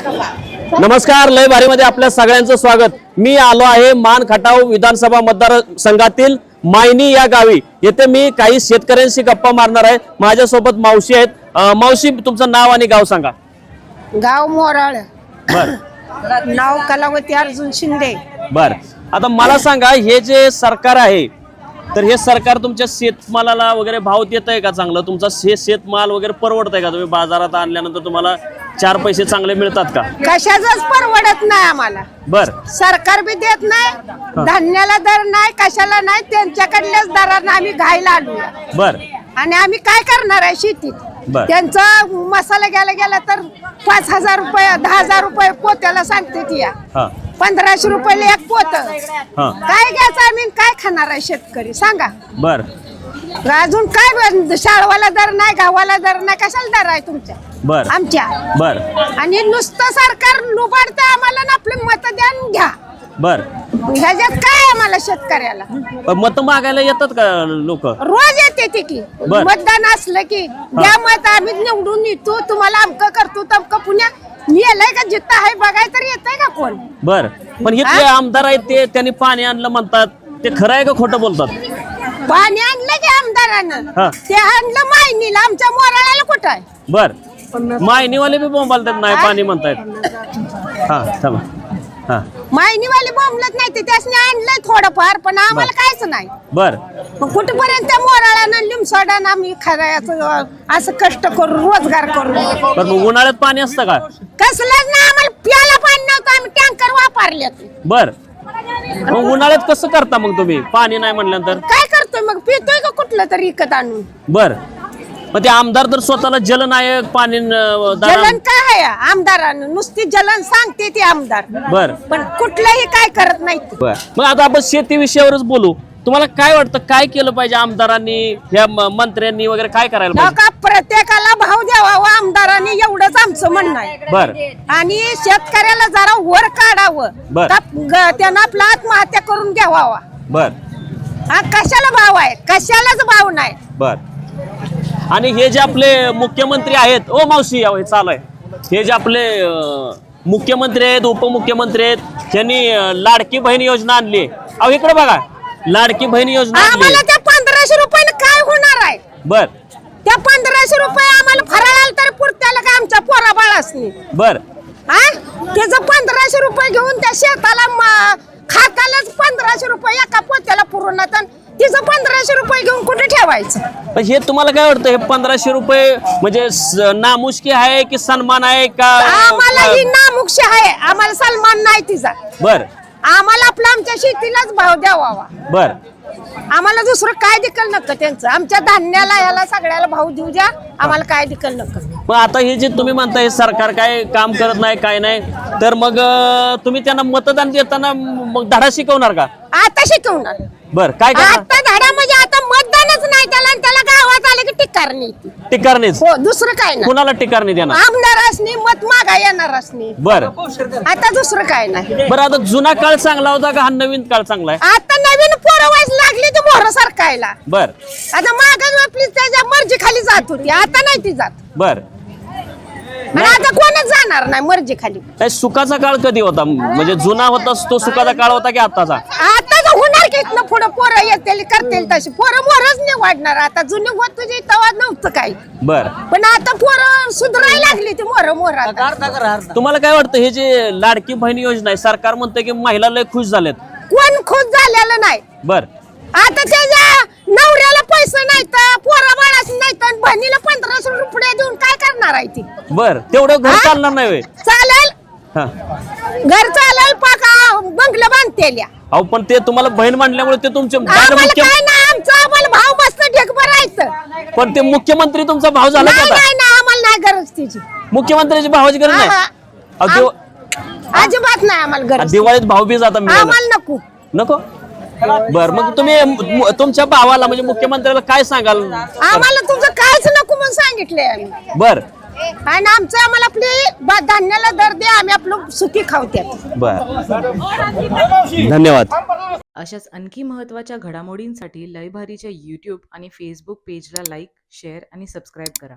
नमस्कार लय भारीमध्ये आपल्या सगळ्यांचं स्वागत. मी आलो आहे मान खटाव विधानसभा मतदारसंघातील मायनी या गावी. येथे मी काही शेतकऱ्यांशी गप्पा मारणार आहे. माझ्यासोबत मावशी आहेत. मावशी तुमचं नाव आणि गाव सांगा. गाव मोराळ. बर. नाव कलावती अर्जुन शिंदे. बर. आता मला सांगा हे जे सरकार आहे तर हे सरकार तुमच्या शेतमालाला वगैरे भाव देत आहे का चांगलं? तुमचा शेतमाल वगैरे परवडत आहे का? तुम्ही बाजारात आणल्यानंतर तुम्हाला चार पैसे चांगले मिळतात का? कशाच परवडत नाही आम्हाला. बर. सरकार बी देत नाही धान्याला दर नाही कशाला नाही त्यांच्याकडल्याच दरानं आम्ही घायला आलोया बर. आणि आम्ही काय करणार आहे शेतीत? बर. त्यांचा मसाला गेला गेला तर पाच हजार रुपये दहा हजार रुपये पोत्याला सांगते ती या. हा. पंधराशे रुपयाला एक पोत. हा. काय घ्यायचं आम्ही आणि काय खाणार आहे शेतकरी? सांगा. बर. अजून काय? शाळवाला दर नाही गावाला दर नाही कशाला दर आहे तुमच्या? बर. आमच्या. बर. आणि नुसतं सरकार लुबाडतं आम्हाला ना आपलं मतदान घ्या. बर. ह्याच्यात काय आम्हाला शेतकऱ्याला? मत मागायला येतात का लोक? रोज येते ते की. बर. मतदान असलं की द्या मत आम्ही निवडून येतो तुम्हाला अमकं करतो तमकं पुण्या नेलंय का जिथं आहे बघाय तर येतंय का कोण? बर. पण हे आमदार आहेत ते त्यांनी पाणी आणलं म्हणतात. ते खरं आहे का खोटं बोलतात? पाणी आणलं की आमदारानं. हा. ते आणलं मायनीला आमच्या मोराळ्याला कुठं आहे? बर. मायनीवाले बी बोंबालतात नाही पाणी म्हणतायत. हा थांबा. हा. मायनीवाली बोंबलत नाही ते त्यासनी आणलंय थोडंफार पण आम्हाला कायच नाही. बर. मग कुठपर्यंत त्या मोराळ्यानं लिमसोडानं आम्ही खरायचं असं कष्ट करू रोजगार करू? पण मग उन्हाळ्यात पाणी असतं का? कसलंच नाही आम्हाला प्यायला पाणी नव्हतं आम्ही टँकर वापरले बर. मग उन्हाळ्यात कसं करता मग तुम्ही? पाणी नाही म्हणल्यानंतर? काय करतोय मग? पितोय का कुठलं तरी विकत आणून? बर. मग ते आमदार तर स्वतःला जलनायक पाणी जलन काय आहे? आमदारानं नुसती जलन सांगते ती आमदार. बर. पण कुठलंही काय करत नाही ते. बर. मग आता आपण शेती विषयावरच बोलू. तुम्हाला काय वाटतं काय केलं पाहिजे आमदारांनी ह्या म- मंत्र्यांनी वगैरे काय करायला पाहिजे? का प्रत्येकाला भाव द्यावा व आमदारांनी एवढंच आमचं म्हणणं आहे. बर. आणि शेतकऱ्याला जरा वर काढावं. बर. का ग- त्यानं आपला आत्महत्या करून घ्यावा. बर. हा कशाला भाव आहे? कशालाच भाव नाही. बर. आणि हे जे आपले मुख्यमंत्री आहेत ओ मावशी हे चालू आहे. हे जे आपले मुख्यमंत्री आहेत उपमुख्यमंत्री आहेत त्यांनी लाडकी बहीण योजना आणली. अहो इकडे बघा लाडकी बहीण योजना आम्हाला त्या पंधराशे रुपयाने काय होणार आहे? बर. त्या पंधराशे रुपये आम्हाला फराळाला तर पुरत्याला का आमच्या पोरा बाळासनी? बर. हा? त्याचं पंधराशे रुपये घेऊन त्या शेताला खातालाच पंधराशे रुपये एका पोत्याला पुरवणार तिचं पंधराशे रुपये घेऊन कुठे ठेवायचं? पण हे तुम्हाला काय वाटतं हे पंधराशे रुपये म्हणजे स- नामुष्की आहे की सन्मान आहे का? आम्हाला ही नामुक्षी आहे. आम्हाला सलमान नाही तिचा. बर. आम्हाला आपल्या आमच्या शेतीलाच भाव द्यावा बर. आम्हाला दुसरं काय दिकल नका त्यांचं. आमच्या धान्याला याला सगळ्याला भाव देऊ द्या. आम्हाला काय दिकल नका. मग आता हे जे तुम्ही म्हणताय हे सरकार काय काम करत नाही काय नाही तर मग अं, तुम्ही त्यांना मतदान देताना मग धडा शिकवणार का? आता शिकवणार. बर काय करणार? आता म्हणजे आता मतदानच नाही त्याला आणि त्याला गावात आले की टिकार नाही. टिकारणीच? हो दुसरं काय नाही. कुणाला टिकारणी देणार? आमदार असणे मत मागा येणार असणे. बर. आता दुसरं काय नाही. बर आता जुना काळ चांगला होता का हा नवीन काळ चांगला आहे? आता नवीन पोरं वाज लागली ती मोहर सरकायला बर. आता माग आपली त्याच्या मर्जी खाली जात होती आता नाही ती जात. बर. आणि आता कोणच जाणार नाही मर्जी खाली काय सुखाचा काळ कधी होता? म्हणजे जुना होता तो सुखाचा काळ होता की आताचा आता तर की इथनं पुढं पोरं येतील करतील तशी. पोरं मोरच नाही वाढणार. आता जुनी होत तुझी तवा नव्हतं काही. बर. पण आता पोरं सुधारायला लागली ती मोर मोर आता तुम्हाला काय वाटतं हे जे लाडकी बहीण योजना आहे सरकार म्हणतं की महिला लय खुश झालेत? कोण खुश झालेलं नाही? बर. आता त्याच्या नवऱ्याला पैसे नाही तर पोरा बाळाच नाही तर बहिणीला पंधराशे रुपये देऊन काय करणार आहे ती? बर. तेवढं घर हा? चालणार नाही होय. हा. घर चालेल पाका बंगलं बांधतेल्या. अहो पण ते तुम्हाला बहीण मांडल्यामुळे ते तुमचे आम्हाला मुख्य काय नाही आमचा आम्हाला भाव मस्त ढेकभर राहायचं पण ते मुख्यमंत्री तुमचा भाव झाला नाही का आता? नाही नाही आम्हाला नाही गरज तिची मुख्यमंत्र्याची भावाची गरज नाही. अहो, दिव- अजिबात नाही आम्हाला गरज. दिवाळीत भाव आता मिळाला. आम्हाला नको. नको? बर मग तुम्ही मु- तुमच्या भावाला म्हणजे मुख्यमंत्र्याला काय सांगाल? आम्हाला तुमचं कायच नको म्हणून सांगितलंय आम्ही. बर. आणि आमचं आम्हाला आपली धान्याला दर दे आम्ही आपलं सुखी खावत्यात बर. धन्यवाद. अशाच आणखी महत्त्वाच्या घडामोडींसाठी लयभारीच्या यूट्यूब आणि फेसबुक पेजला लाईक शेअर आणि सबस्क्राईब करा.